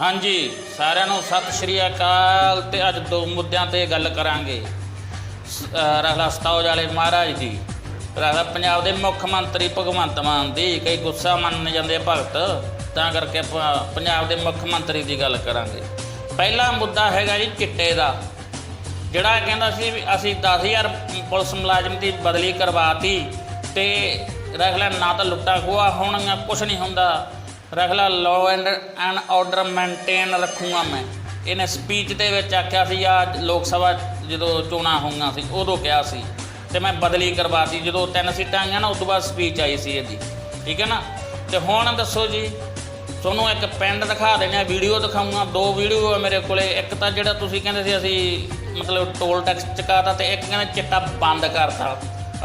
ਹਾਂਜੀ, ਸਾਰਿਆਂ ਨੂੰ ਸਤਿ ਸ਼੍ਰੀ ਅਕਾਲ ਤੇ ਅੱਜ ਦੋ ਮੁੱਦਿਆਂ ਤੇ ਗੱਲ ਕਰਾਂਗੇ। ਸ- ਅਹ ਰਹਿਲਾ ਵਾਲੇ ਮਹਾਰਾਜ ਦੀ। ਰਖਲਾ ਪੰਜਾਬ ਦੇ ਮੁੱਖ ਮੰਤਰੀ ਭਗਵੰਤ ਮਾਨ ਦੀ ਕਈ ਗੁੱਸਾ ਮੰਨ ਜਾਂਦੇ ਭਗਤ, ਤਾਂ ਕਰਕੇ ਪੰਜਾਬ ਦੇ ਮੁੱਖ ਮੰਤਰੀ ਦੀ ਗੱਲ ਕਰਾਂਗੇ। ਪਹਿਲਾ ਮੁੱਦਾ ਹੈਗਾ ਜੀ ਚਿੱਟੇ ਦਾ, ਜਿਹੜਾ ਕਹਿੰਦਾ ਸੀ ਵੀ ਅਸੀਂ 10000 ਪੁਲਿਸ ਮੁਲਾਜ਼ਮ ਦੀ ਬਦਲੀ ਕਰਵਾਤੀ ਤੇ ਰਖਲਾ ਨਾ ਤਾਂ ਲੁੱਟਾ ਖੋਆ ਹੋਣਗੀਆਂ, ਕੁਛ ਨਹੀਂ ਹੁੰਦਾ। ਰਖਲਾ law and and order maintain ਰੱਖੂਗਾ ਮੈਂ ਇਹਨੇ ਸਪੀਚ ਦੇ ਵਿੱਚ ਆਖਿਆ ਸੀ ਆ ਲੋਕ ਸਭਾ ਜਦੋਂ ਚੋਣਾਂ ਹੋਈਆਂ ਸੀ ਉਦੋਂ ਕਿਹਾ ਸੀ ਤੇ ਮੈਂ ਬਦਲੀ ਕਰਵਾਤੀ ਜਦੋਂ ਤਿੰਨ ਸੀਟਾਂ ਆਈਆਂ ਨਾ ਉਸ ਤੋਂ ਬਾਅਦ ਸਪੀਚ ਆਈ ਸੀ ਇਹਦੀ ਠੀਕ ਹੈ ਨਾ ਤੇ ਹੁਣ ਦੱਸੋ ਜੀ ਤੁਹਾਨੂੰ ਇੱਕ ਪਿੰਡ ਦਿਖਾ ਦੇਣੇ ਆ ਵੀਡੀਓ ਦਿਖਾਉਂਗਾ ਦੋ ਵੀਡੀਓ ਆ ਮੇਰੇ ਕੋਲੇ ਇੱਕ ਤਾਂ ਜਿਹੜਾ ਤੁਸੀਂ ਕਹਿੰਦੇ ਸੀ ਅਸੀਂ ਮਤਲਬ ਟੋਲ ਟੈਕਸ ਚੁਕਾਤਾ ਤੇ ਇੱਕ ਕਹਿੰਦੇ ਚਿੱਟਾ ਬੰਦ ਕਰਤਾ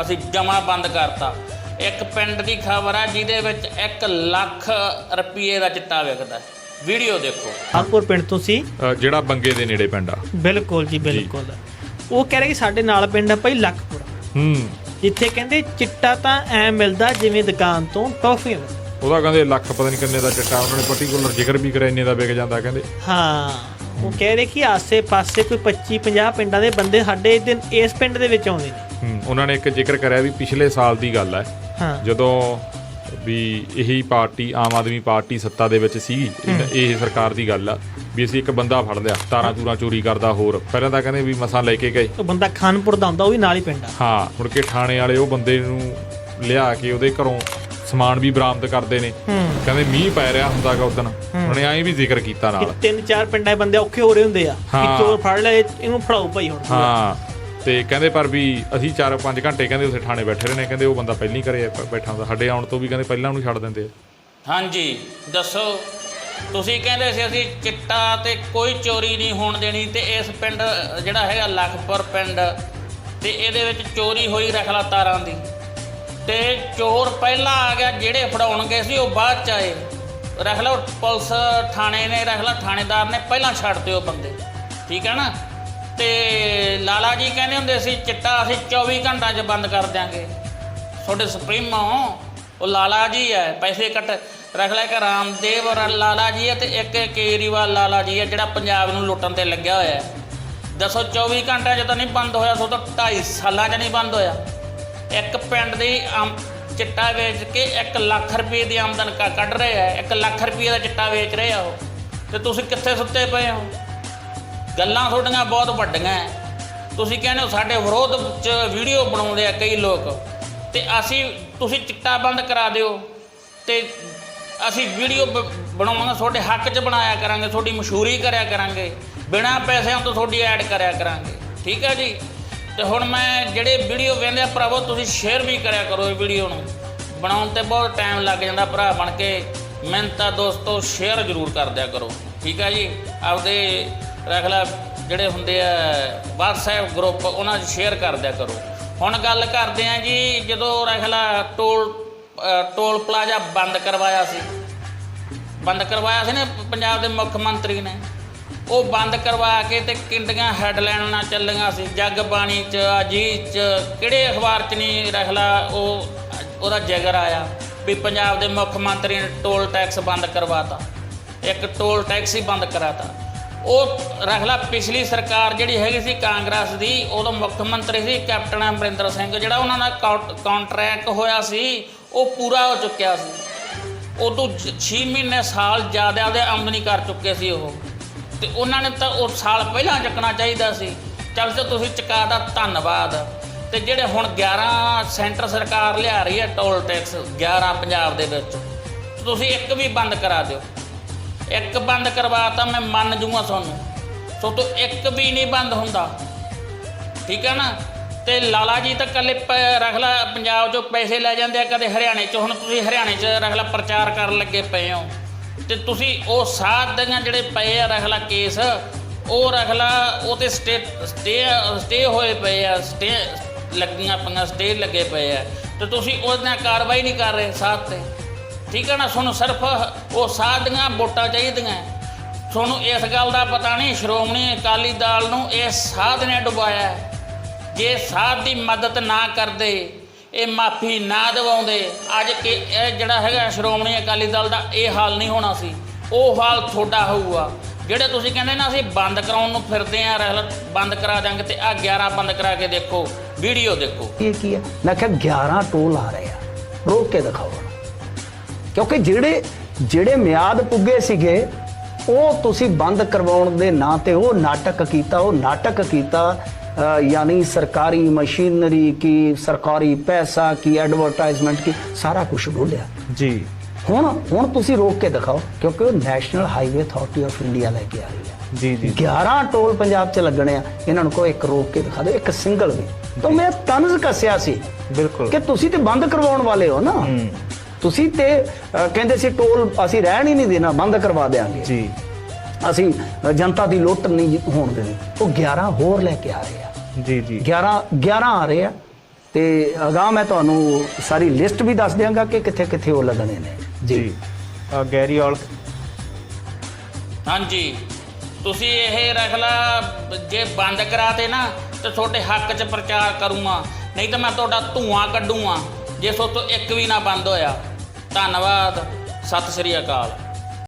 ਅਸੀਂ ਜਮਾ ਬੰਦ ਕਰਤਾ ਇੱਕ ਪਿੰਡ ਦੀ ਖਬਰ ਆ ਜਿਹਦੇ ਵਿੱਚ 1 ਲੱਖ ਰੁਪਏ ਦਾ ਚਿੱਟਾ ਵਿਕਦਾ ਵੀਡੀਓ ਦੇਖੋ। ਆਪੁਰ ਪਿੰਡ ਤੋਂ ਸੀ। ਅ, ਜਿਹੜਾ ਬੰਗੇ ਦੇ ਨੇੜੇ ਪਿੰਡ ਆ। ਬਿਲਕੁਲ ਜੀ ਬਿਲਕੁਲ। ਉਹ ਕਹਿ ਰਹੇ ਕਿ ਸਾਡੇ ਨਾਲ ਪਿੰਡ ਆ ਭਾਈ ਲਖਪੁਰਾ। ਹੂੰ। ਜਿੱਥੇ ਕਹਿੰਦੇ ਚਿੱਟਾ ਤਾਂ ਐ ਮਿਲਦਾ ਜਿਵੇਂ ਦੁਕਾਨ ਤੋਂ ਟੌਫੀਆਂ ਮਿਲਦੀਆਂ। ਉਹਦਾ ਕਹਿੰਦੇ ਲੱਖ ਪਤਾ ਨਹੀਂ ਕਿੰਨੇ ਦਾ ਚਿੱਟਾ ਉਹਨਾਂ ਨੇ ਪਾਰਟਿਕੂਲਰ ਜ਼ਿਕਰ ਵੀ ਕਰਿਆ ਇੰਨੇ ਦਾ ਵਿਕ ਜਾਂਦਾ ਕਹਿੰਦੇ। ਹਾਂ। ਉਹ ਕਹਿ ਰਹੇ ਕਿ ਆਸੇ-ਪਾਸੇ ਕੋਈ 25 50 ਪਿੰਡਾਂ ਦੇ ਬੰਦੇ ਸਾਡੇ ਦਿਨ ਇਸ ਪਿੰਡ ਦੇ ਵਿੱਚ ਆਉਂਦੇ ਨੇ। ਹੂੰ ਉਹਨਾਂ ਨੇ ਇੱਕ ਜ਼ਿਕਰ ਕਰਿਆ ਵੀ ਪਿਛਲੇ ਸਾਲ ਦੀ ਗੱਲ ਹੈ। ਜਦੋਂ ਵੀ ਇਹੀ ਪਾਰਟੀ ਆਮ ਆਦਮੀ ਪਾਰਟੀ ਸੱਤਾ ਦੇ ਵਿੱਚ ਸੀਗੀ ਇਹ- ਇਹ ਸਰਕਾਰ ਦੀ ਗੱਲ ਆ ਵੀ ਅਸੀਂ ਇੱਕ ਬੰਦਾ ਫੜ ਲਿਆ ਤਾਰਾਂ ਤੂਰਾਂ ਚੋਰੀ ਕਰਦਾ ਹੋਰ। ਪਹਿਲਾਂ ਤਾਂ ਕਹਿੰਦੇ ਵੀ ਮਸਾਂ ਲੈ ਕੇ ਗਏ। ਉਹ ਬੰਦਾ ਖਾਨਪੁਰ ਦਾ ਹੁੰਦਾ ਉਹ ਵੀ ਨਾਲ ਹੀ ਪਿੰਡ ਆ। ਹਾਂ ਮੁੜ ਕੇ ਥਾਣੇ ਵਾਲੇ ਉਹ ਬੰਦੇ ਨੂੰ ਲਿਆ ਕੇ ਉਹਦੇ ਘਰੋਂ ਸਮਾਨ ਵੀ ਬਰਾਮਦ ਕਰਦੇ ਨੇ। ਕਹਿੰਦੇ ਮੀਂਹ ਪੈ ਰਿਹਾ ਹੁੰਦਾਗਾ ਉਦੋਂ ਉਹਨੇ ਐਂ ਵੀ ਜ਼ਿਕਰ ਕੀਤਾ ਨਾਲ। ਤਿੰਨ ਚਾਰ ਪਿੰਡਾਂ ਦੇ ਬੰਦੇ ਔਖੇ ਹੋ ਰਹੇ ਹੁੰਦੇ ਆ। ਕਿ। ਚੋਰ ਫੜ ਇਹ- ਇਹਨੂੰ ਫੜਾਓ ਭਾਈ ਹੁਣ। ਹਾਂ। ਤੇ ਕਹਿੰਦੇ ਪਰ ਵੀ ਅਸੀਂ 4-5 ਘੰਟੇ ਕਹਿੰਦੇ ਉੱਥੇ ਥਾਣੇ ਬੈਠੇ ਰਹੇ ਨੇ। ਕਹਿੰਦੇ ਉਹ ਬੰਦਾ ਪਹਿਲਾਂ ਹੀ ਘਰੇ ਬੈਠਾ ਹੁੰਦਾ। ਸਾਡੇ ਆਉਣ ਤੋਂ ਵੀ ਕਹਿੰਦੇ ਪਹਿਲਾਂ ਉਹਨੂੰ ਛੱਡ ਦਿੰਦੇ ਆ। ਹਾਂਜੀ ਦੱਸੋ। ਤੁਸੀਂ ਕਹਿੰਦੇ ਸੀ ਅਸੀਂ ਚਿੱਟਾ ਤੇ ਕੋਈ ਚੋਰੀ ਨਹੀਂ ਹੋਣ ਦੇਣੀ ਤੇ ਇਸ ਪਿੰਡ ਜਿਹੜਾ ਹੈਗਾ ਲਖਪੁਰ ਪਿੰਡ ਤੇ ਇਹਦੇ ਵਿੱਚ ਚੋਰੀ ਹੋਈ ਰਖਲਾ ਤਾਰਾਂ ਦੀ। ਤੇ ਚੋਰ ਪਹਿਲਾਂ ਆ ਗਿਆ, ਜਿਹੜੇ ਫੜਾਉਣਗੇ ਸੀ, ਉਹ ਬਾਅਦ ਚ ਆਏ। ਰੱਖ ਲਓ, ਪੁਲਿਸ ਥਾਣੇ ਨੇ, ਰੱਖ ਲਓ, ਥਾਣੇਦਾਰ ਨੇ ਪਹਿਲਾਂ ਛੱਡ ਦਿਓ ਬੰਦੇ। ਠੀਕ ਹੈ ਨਾ? ਤੇ ਲਾਲਾ ਜੀ ਕਹਿੰਦੇ ਹੁੰਦੇ ਸੀ, ਚਿੱਟਾ ਅਸੀਂ 24 ਘੰਟਿਆਂ 'ਚ ਬੰਦ ਕਰ ਦਿਆਂਗੇ। ਤੁਹਾਡੇ ਸੁਪਰੀਮੋ ਉਹ ਲਾਲਾ ਜੀ ਹੈ, ਪੈਸੇ ਕੱਟ, ਰੱਖ ਲੈ ਕਿ ਰਾਮਦੇਵ ਔਰ ਲਾਲਾ ਜੀ ਹੈ ਤੇ ਇੱਕ ਕੇਜਰੀਵਾਲ ਲਾਲਾ ਜੀ ਹੈ, ਜਿਹੜਾ ਪੰਜਾਬ ਨੂੰ ਲੁੱਟਣ ਤੇ ਲੱਗਿਆ ਹੋਇਆ ਹੈ। ਦੱਸੋ 24 ਘੰਟਿਆਂ 'ਚ ਤਾਂ ਨਹੀਂ ਬੰਦ ਹੋਇਆ, ਸੋ ਤਾਂ 2.5 ਸਾਲਾਂ 'ਚ ਨਹੀਂ ਬੰਦ ਹੋਇਆ। ਇੱਕ ਪਿੰਡ ਦੀ ਆਮ ਚਿੱਟਾ ਵੇਚ ਕੇ 1 ਲੱਖ ਰੁਪਏ ਦੀ ਆਮਦਨ ਕ- ਕੱਢ ਰਹੇ ਆ 1 ਲੱਖ ਰੁਪਏ ਦਾ ਚਿੱਟਾ ਵੇਚ ਰਹੇ ਆ ਉਹ। ਤੇ ਤੁਸੀਂ ਕਿੱਥੇ ਸੁੱਤੇ ਪਏ ਹੋ? ਗੱਲਾਂ ਤੁਹਾਡੀਆਂ ਬਹੁਤ ਵੱਡੀਆਂ ਤੁਸੀਂ ਕਹਿੰਦੇ ਹੋ ਸਾਡੇ ਵਿਰੋਧ ਚ ਵੀਡੀਓ ਬਣਾਉਂਦੇ ਆ ਕਈ ਲੋਕ। ਤੇ ਅਸੀਂ, ਤੁਸੀਂ ਚਿੱਟਾ ਬੰਦ ਕਰਾ ਦਿਓ। ਤੇ ਅਸੀਂ ਵੀਡੀਓ ਬਣਾਵਾਂਗੇ, ਤੁਹਾਡੇ ਹੱਕ 'ਚ ਬਣਾਇਆ ਕਰਾਂਗੇ, ਤੁਹਾਡੀ ਮਸ਼ਹੂਰੀ ਕਰਿਆ ਕਰਾਂਗੇ। ਬਿਨਾਂ ਪੈਸਿਆਂ ਤੋਂ ਤੁਹਾਡੀ ਐਡ ਕਰਿਆ ਕਰਾਂਗੇ। ਠੀਕ ਹੈ ਜੀ? ਤੇ ਹੁਣ ਮੈਂ ਜਿਹੜੇ ਵੀਡੀਓ ਵੇਖਦੇ ਆ ਭਰਾਵੋ, ਤੁਸੀਂ ਸ਼ੇਅਰ ਵੀ ਕਰਿਆ ਕਰੋ ਇਹ ਵੀਡੀਓ ਨੂੰ। ਬਣਾਉਣ ਤੇ ਬਹੁਤ ਟਾਈਮ ਲੱਗ ਜਾਂਦਾ ਭਰਾ ਬਣ ਕੇ। ਮਿਹਨਤ ਦੋਸਤੋ ਸ਼ੇਅਰ ਜ਼ਰੂਰ ਕਰ ਦਿਆ ਕਰੋ। ਠੀਕ ਆ ਜੀ? ਆਪਦੇ, ਰੱਖ ਲੈ, ਜਿਹੜੇ ਹੁੰਦੇ ਆ, WhatsApp ਗਰੁੱਪ ਉਹਨਾਂ 'ਚ ਸ਼ੇਅਰ ਕਰ ਦਿਆ ਕਰੋ। ਹੁਣ ਗੱਲ ਕਰਦੇ ਆ ਜੀ, ਜਦੋਂ ਰੱਖ ਲੈ ਟੋਲ ਟੋਲ ਪਲਾਜ਼ਾ ਬੰਦ ਕਰਵਾਇਆ ਸੀ। ਬੰਦ ਕਰਵਾਇਆ ਸੀ ਨਾ ਪੰਜਾਬ ਦੇ ਮੁੱਖ ਮੰਤਰੀ ਨੇ। ਉਹ ਬੰਦ ਕਰਵਾ ਕੇ ਤੇ ਕਿੰਡੀਆਂ ਹੈਡਲਾਈਨਾਂ ਚੱਲੀਆਂ ਸੀ। ਜੱਗ ਬਾਣੀ ਚ ਅਜੀਤ ਚ, ਕਿਹੜੇ ਅਖਬਾਰ ਚ ਨਹੀਂ ਰਖਲਾ, ਉਹ ਉਹਦਾ ਜਿਗਰ ਆਇਆ ਵੀ ਪੰਜਾਬ ਦੇ ਮੁੱਖ ਮੰਤਰੀ ਨੇ ਟੋਲ ਟੈਕਸ ਬੰਦ ਕਰਵਾਤਾ। ਇੱਕ ਟੋਲ ਟੈਕਸ ਹੀ ਬੰਦ ਕਰਾਤਾ। ਉਹ ਰਖਲਾ ਪਿਛਲੀ ਸਰਕਾਰ ਜਿਹੜੀ ਹੈਗੀ ਸੀ ਕਾਂਗਰਸ ਦੀ, ਉਦੋਂ ਮੁੱਖ ਮੰਤਰੀ ਸੀ ਕੈਪਟਨ ਅਮਰਿੰਦਰ ਸਿੰਘ, ਜਿਹੜਾ ਉਹਨਾਂ ਦਾ ਕੰਟਰੈਕਟ ਹੋਇਆ ਸੀ, ਉਹ ਪੂਰਾ ਹੋ ਚੁੱਕਿਆ ਸੀ। ਉਦੋਂ 6 ਮਹੀਨੇ ਸਾਲ ਜ਼ਿਆਦਾ ਦੇ ਆਮਦਨੀ ਕਰ ਚੁੱਕੇ ਸੀ ਉਹ। ਤੇ ਉਹਨਾਂ ਨੇ ਤਾਂ ਉਹ ਸਾਲ ਪਹਿਲਾਂ ਚੱਕਣਾ ਚਾਹੀਦਾ ਸੀ। ਚੱਲ ਜੇ ਤੁਸੀਂ ਚੁਕਾ ਦਾ ਧੰਨਵਾਦ। ਤੇ ਜਿਹੜੇ ਹੁਣ 11 ਸੈਂਟਰ ਸਰਕਾਰ ਲਿਆ ਰਹੀ ਹੈ ਟੋਲ ਟੈਕਸ 11 ਪੰਜਾਬ ਦੇ ਵਿੱਚ ਤੁਸੀਂ ਇੱਕ ਵੀ ਬੰਦ ਕਰਾ ਦਿਓ। ਇੱਕ ਬੰਦ ਕਰਵਾਤਾ ਮੈਂ ਮੰਨ ਜੂਗਾ ਤੁਹਾਨੂੰ। ਸੋ ਤੋਂ ਇੱਕ ਵੀ ਨਹੀਂ ਬੰਦ ਹੁੰਦਾ। ਠੀਕ ਹੈ ਨਾ? ਤੇ ਲਾਲਾ ਜੀ ਤਾਂ ਕੱਲੇ ਪ- ਰੱਖ ਲਾ, ਪੰਜਾਬ 'ਚੋਂ ਪੈਸੇ ਲੈ ਜਾਂਦੇ ਆ ਕਦੇ ਹਰਿਆਣੇ 'ਚ। ਹੁਣ ਤੁਸੀਂ ਹਰਿਆਣੇ 'ਚ ਰੱਖ ਲਾ, ਪ੍ਰਚਾਰ ਕਰਨ ਲੱਗੇ ਪਏ ਹੋ। ਤੇ ਤੁਸੀਂ ਉਹ ਸਾਧ ਦੀਆਂ ਜਿਹੜੇ ਪਏ ਆ ਰਖਲਾ ਕੇਸ, ਉਹ ਰਖਲਾ ਉਹ ਤੇ ਸਟੇ ਸਟੇ ਸਟੇ ਹੋਏ ਪਏ ਆ ਸਟੇ ਲੱਗੀਆਂ ਪਈਆਂ ਸਟੇ ਲੱਗੇ ਪਏ ਆ। ਤੇ ਤੁਸੀਂ ਉਹਦੇ ਨਾਲ ਕਾਰਵਾਈ ਨਹੀਂ ਕਰ ਰਹੇ ਸਾਧ ਤੇ। ਠੀਕ ਹੈ ਨਾ? ਤੁਹਾਨੂੰ ਸਿਰਫ ਉਹ ਸਾਧ ਦੀਆਂ ਵੋਟਾਂ ਚਾਹੀਦੀਆਂ। ਤੁਹਾਨੂੰ ਇਸ ਗੱਲ ਦਾ ਪਤਾ ਨਹੀਂ, ਸ਼੍ਰੋਮਣੀ ਅਕਾਲੀ ਦਲ ਨੂੰ ਇਹ ਸਾਧ ਨੇ ਡੁਬਾਇਆ। ਜੇ ਸਾਧ ਦੀ ਮਦਦ ਨਾ ਕਰਦੇ ਇਹ ਮਾਫੀ ਨਾ ਦਿਵਾਉਂਦੇ। ਅੱਜ ਕਿ ਇਹ ਜਿਹੜਾ ਹੈਗਾ ਸ਼੍ਰੋਮਣੀ ਅਕਾਲੀ ਦਲ ਦਾ ਇਹ ਹਾਲ ਨਹੀਂ ਹੋਣਾ ਸੀ। ਉਹ ਹਾਲ ਤੁਹਾਡਾ ਹੋਊਗਾ। ਜਿਹੜੇ ਤੁਸੀਂ ਕਹਿੰਦੇ ਨਾ ਅਸੀਂ ਬੰਦ ਕਰਾਉਣ ਨੂੰ ਫਿਰਦੇ ਆ, ਰਹਿਲ ਬੰਦ ਕਰਾ ਦਾਂਗੇ ਤੇ ਆ 11 ਬੰਦ ਕਰਾ ਕੇ ਦੇਖੋ, ਵੀਡੀਓ ਦੇਖੋ। ਇਹ ਕੀ ਹੈ? ਮੈਂ ਕਿਹਾ 11 ਟੋਲ ਆ ਰਹੇ ਆ। ਰੋਕ ਕੇ ਦਿਖਾਓ। ਕਿਉਂਕਿ ਜਿਹੜੇ ਜਿਹੜੇ ਮਿਆਦ ਪੁੱਗੇ ਸੀਗੇ, ਉਹ ਤੁਸੀਂ ਬੰਦ ਕਰਵਾਉਣ ਦੇ ਨਾਂ ਤੇ ਉਹ ਨਾਟਕ ਕੀਤਾ, ਉਹ ਨਾਟਕ ਕੀਤਾ ਯਾਨੀ ਸਰਕਾਰੀ ਮਸ਼ੀਨਰੀ ਕੀ ਸਰਕਾਰੀ ਪੈਸਾ ਕੀ ਐਡਵਰਟਾਈਜ਼ਮੈਂਟ ਕੀ ਸਾਰਾ ਕੁਝ ਡੋਲਿਆ ਜੀ ਹੁਣ ਹੁਣ ਤੁਸੀਂ ਰੋਕ ਕੇ ਦਿਖਾਓ ਕਿਉਂਕਿ ਉਹ national highway authority of India ਲੈ ਕੇ ਆ ਰਹੀ ਹੈ ਜੀ ਜੀ 11 ਟੋਲ ਪੰਜਾਬ 'ਚ ਲੱਗਣੇ ਆ ਇਹਨਾਂ ਨੂੰ ਕੋ ਇੱਕ ਰੋਕ ਕੇ ਦਿਖਾ ਦਿਓ ਇੱਕ ਸਿੰਗਲ ਵੀ ਤਾਂ ਮੈਂ ਤਨਜ਼ ਕੱਸਿਆ ਸੀ ਬਿਲਕੁਲ ਕਿ ਤੁਸੀਂ ਤੇ ਬੰਦ ਕਰਵਾਉਣ ਵਾਲੇ ਹੋ ਨਾ ਤੁਸੀਂ ਤੇ ਕਹਿੰਦੇ ਸੀ ਟੋਲ ਅਸੀਂ ਰਹਿਣ ਹੀ ਨਹੀਂ ਦੇਣਾ ਬੰਦ ਕਰਵਾ ਦੇਾਂਗੇ ਜੀ ਅਸੀਂ ਜਨਤਾ ਦੀ ਲੁੱਟ ਨਹੀਂ ਹੋਣ ਦੇਣੀ। ਉਹ 11 ਹੋਰ ਲੈ ਕੇ ਆ ਰਹੇ ਆ। ਜੀ ਜੀ। 11 11 ਆ ਰਹੇ ਆ। ਤੇ ਅਗਾਹ ਮੈਂ ਤੁਹਾਨੂੰ ਸਾਰੀ ਲਿਸਟ ਵੀ ਦੱਸ ਦਿਆਂਗਾ ਕਿ ਕਿੱਥੇ ਕਿੱਥੇ ਉਹ ਲੱਗਣੇ ਨੇ। ਜੀ। ਗੈਰੀ ਔਲਖ ਹਾਂਜੀ। ਤੁਸੀਂ ਇਹ ਰਖਲਾ ਜੇ ਬੰਦ ਕਰਾਤੇ ਨਾ ਤੇ ਤੁਹਾਡੇ ਹੱਕ 'ਚ ਪ੍ਰਚਾਰ ਕਰੂੰਗਾ। ਨਹੀਂ ਤਾਂ ਮੈਂ ਤੁਹਾਡਾ ਧੂਆਂ ਕੱਢੂੰਗਾ। ਜੇ ਸੋ ਤੋਂ ਇੱਕ ਵੀ ਨਾ ਬੰਦ ਹੋਇਆ। ਧੰਨਵਾਦ। ਸਤਿ ਸ੍ਰੀ ਅਕਾਲ।